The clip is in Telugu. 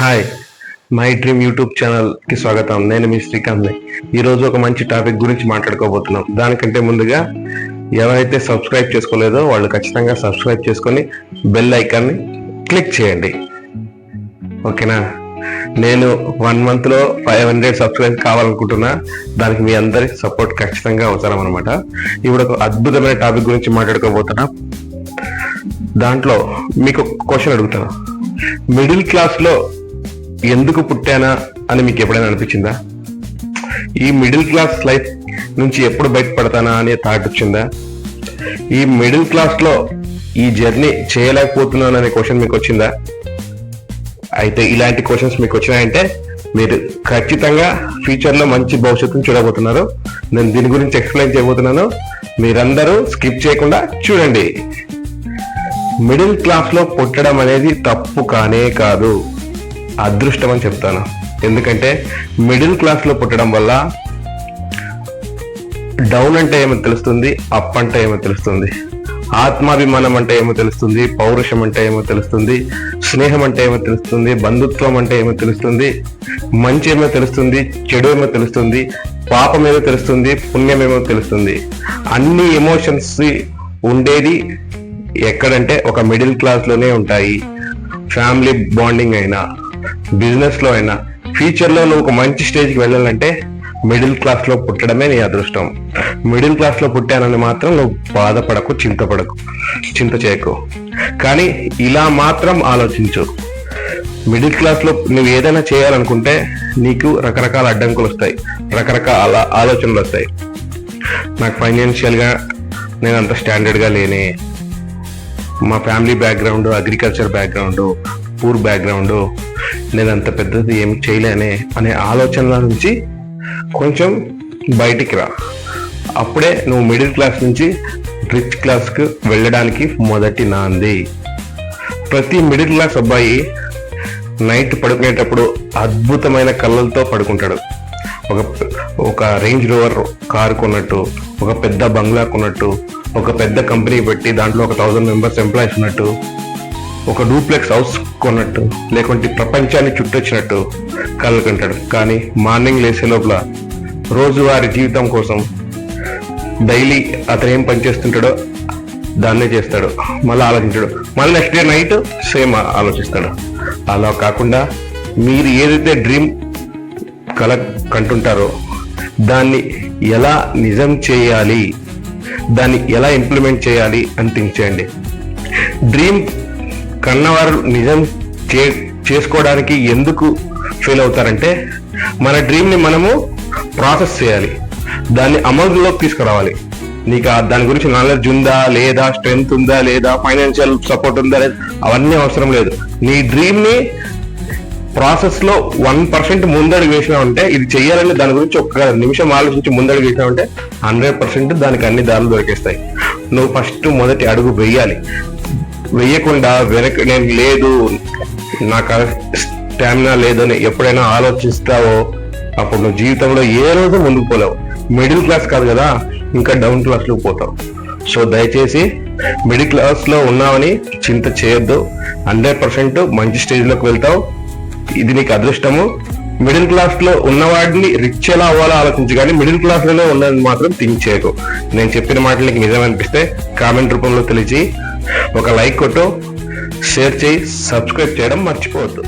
హాయ్ మై డ్రీమ్ యూట్యూబ్ ఛానల్కి స్వాగతం. నేను మీ శ్రీకాంత్ ఈ రోజు ఒక మంచి టాపిక్ గురించి మాట్లాడుకోబోతున్నాం. దానికంటే ముందుగా ఎవరైతే సబ్స్క్రైబ్ చేసుకోలేదో వాళ్ళు ఖచ్చితంగా సబ్స్క్రైబ్ చేసుకొని బెల్ ఐకాన్ని క్లిక్ చేయండి. ఓకేనా నేను వన్ మంత్లో ఫైవ్ హండ్రెడ్ సబ్స్క్రైబ్ కావాలనుకుంటున్నా. దానికి మీ అందరి సపోర్ట్ ఖచ్చితంగా అవసరం అనమాట ఇప్పుడు ఒక అద్భుతమైన టాపిక్ గురించి మాట్లాడుకోబోతున్నా. దాంట్లో మీకు క్వశ్చన్ అడుగుతాను మిడిల్ క్లాస్లో ఎందుకు పుట్టానా అని మీకు ఎప్పుడైనా అనిపించిందా? ఈ మిడిల్ క్లాస్ లైఫ్ నుంచి ఎప్పుడు బయటపడతానా అనే థాట్ వచ్చిందా? ఈ మిడిల్ క్లాస్లో ఈ జర్నీ చేయలేకపోతున్నాను అనే క్వశ్చన్ మీకు వచ్చిందా? అయితే ఇలాంటి క్వశ్చన్స్ మీకు వచ్చినాయంటే మీరు ఖచ్చితంగా ఫ్యూచర్లో మంచి భవిష్యత్తును చూడబోతున్నారు. నేను దీని గురించి ఎక్స్ప్లెయిన్ చేయబోతున్నాను. మీరందరూ స్కిప్ చేయకుండా చూడండి. మిడిల్ క్లాస్లో పుట్టడం అనేది తప్పు కానే కాదు. అదృష్టం అని చెప్తాను. ఎందుకంటే మిడిల్ క్లాస్లో పుట్టడం వల్ల డౌన్ అంటే ఏమో తెలుస్తుంది అప్ అంటే ఏమో తెలుస్తుంది ఆత్మాభిమానం అంటే ఏమో తెలుస్తుంది పౌరుషం అంటే ఏమో తెలుస్తుంది స్నేహం అంటే ఏమో తెలుస్తుంది బంధుత్వం అంటే ఏమో తెలుస్తుంది మంచి ఏమో తెలుస్తుంది చెడు ఏమో తెలుస్తుంది పాపం ఏమో తెలుస్తుంది పుణ్యం ఏమో తెలుస్తుంది. అన్ని ఎమోషన్స్ ఉండేది ఎక్కడంటే ఒక మిడిల్ క్లాస్లోనే ఉంటాయి. ఫ్యామిలీ బాండింగ్ అయినా. బిజినెస్లో అయినా ఫ్యూచర్లో నువ్వు ఒక మంచి స్టేజ్కి వెళ్ళాలంటే మిడిల్ క్లాస్లో పుట్టడమే నీ అదృష్టం. మిడిల్ క్లాస్లో పుట్టానని మాత్రం నువ్వు బాధపడకు చింతపడకు చింత చేయకు. కానీ ఇలా మాత్రం ఆలోచించు. మిడిల్ క్లాస్లో నువ్వు ఏదైనా చేయాలనుకుంటే నీకు రకరకాల అడ్డంకులు వస్తాయి రకరకాల ఆలోచనలు వస్తాయి. నాకు ఫైనాన్షియల్గా నేను అంత స్టాండర్డ్గా లేని. మా family background agriculture background poor background నేను అంత పెద్దది ఏం చేయలేనే అనే ఆలోచనల నుంచి కొంచెం బయటికి రా. అప్పుడే నువ్వు మిడిల్ క్లాస్ నుంచి రిచ్ క్లాస్కి వెళ్ళడానికి మొదటి నాంది. ప్రతి మిడిల్ క్లాస్ అబ్బాయి నైట్ పడుకునేటప్పుడు అద్భుతమైన కళ్ళలతో పడుకుంటాడు. ఒక ఒక రేంజ్ రోవర్ కారు కొన్నట్టు ఒక పెద్ద బంగ్లా కొన్నట్టు ఒక పెద్ద కంపెనీ పెట్టి దాంట్లో ఒక థౌజండ్ మెంబర్స్ ఎంప్లాయీస్ ఉన్నట్టు ఒక డూప్లెక్స్ హౌస్ కొన్నట్టు లేకుంటే ప్రపంచాన్ని చుట్టొచ్చినట్టు కలకంటాడు కానీ మార్నింగ్ లేసే లోపల రోజువారి జీవితం కోసం డైలీ అతను ఏం పని చేస్తుంటాడో దాన్నే చేస్తాడు. మళ్ళీ ఆలోచించాడు. మళ్ళీ నెక్స్ట్ డే నైట్ సేమ్ ఆలోచిస్తాడు. అలా కాకుండా మీరు ఏదైతే డ్రీమ్ కల కంటుంటారో దాన్ని ఎలా నిజం చేయాలి దాన్ని ఎలా ఇంప్లిమెంట్ చేయాలి అని థింక్ చేయండి. డ్రీమ్ కన్నవారు నిజం చే చేసుకోవడానికి ఎందుకు ఫెయిల్ అవుతారంటే మన డ్రీమ్ని మనము ప్రాసెస్ చేయాలి. దాన్ని అమలులోకి తీసుకురావాలి. నీకు ఆ దాని గురించి నాలెడ్జ్ ఉందా లేదా స్ట్రెంగ్త్ ఉందా లేదా ఫైనాన్షియల్ సపోర్ట్ ఉందా లేదా అవన్నీ అవసరం లేదు. నీ డ్రీమ్ని ప్రాసెస్లో వన్ పర్సెంట్ ముందడుగు వేసినావంటే ఇది చేయాలని దాని గురించి ఒక్క నిమిషం ఆలోచించి ముందడుగు వేసినావంటే హండ్రెడ్ పర్సెంట్ దానికి అన్ని దారులు దొరికేస్తాయి. నువ్వు ఫస్ట్ మొదటి అడుగు వెయ్యాలి వెయ్యకుండా వెనక నేను లేదు నాకు స్టామినా లేదని ఎప్పుడైనా ఆలోచిస్తావో అప్పుడు నువ్వు జీవితంలో ఏ రోజు ముందుకు పోలేవు. మిడిల్ క్లాస్ కాదు కదా ఇంకా డౌన్ క్లాస్లో పోతావు. సో దయచేసి మిడిల్ క్లాస్లో ఉన్నామని ఉన్నావని చింత చేయొద్దు. హండ్రెడ్ పర్సెంట్ మంచి స్టేజ్లోకి వెళ్తావు. ఇది నీకు అదృష్టము. మిడిల్ క్లాస్లో ఉన్నవాడిని రిచ్ ఎలా అవ్వాలో ఆలోచించు కానీ మిడిల్ క్లాస్లోనే ఉన్నది మాత్రం థింక్ చేయకు. నేను చెప్పిన మాటలు నీకు నిజం అనిపిస్తే కామెంట్ రూపంలో తెలిసి ఒక లైక్ కొట్టు షేర్ చేయి సబ్స్క్రైబ్ చేయడం మర్చిపోవద్దు.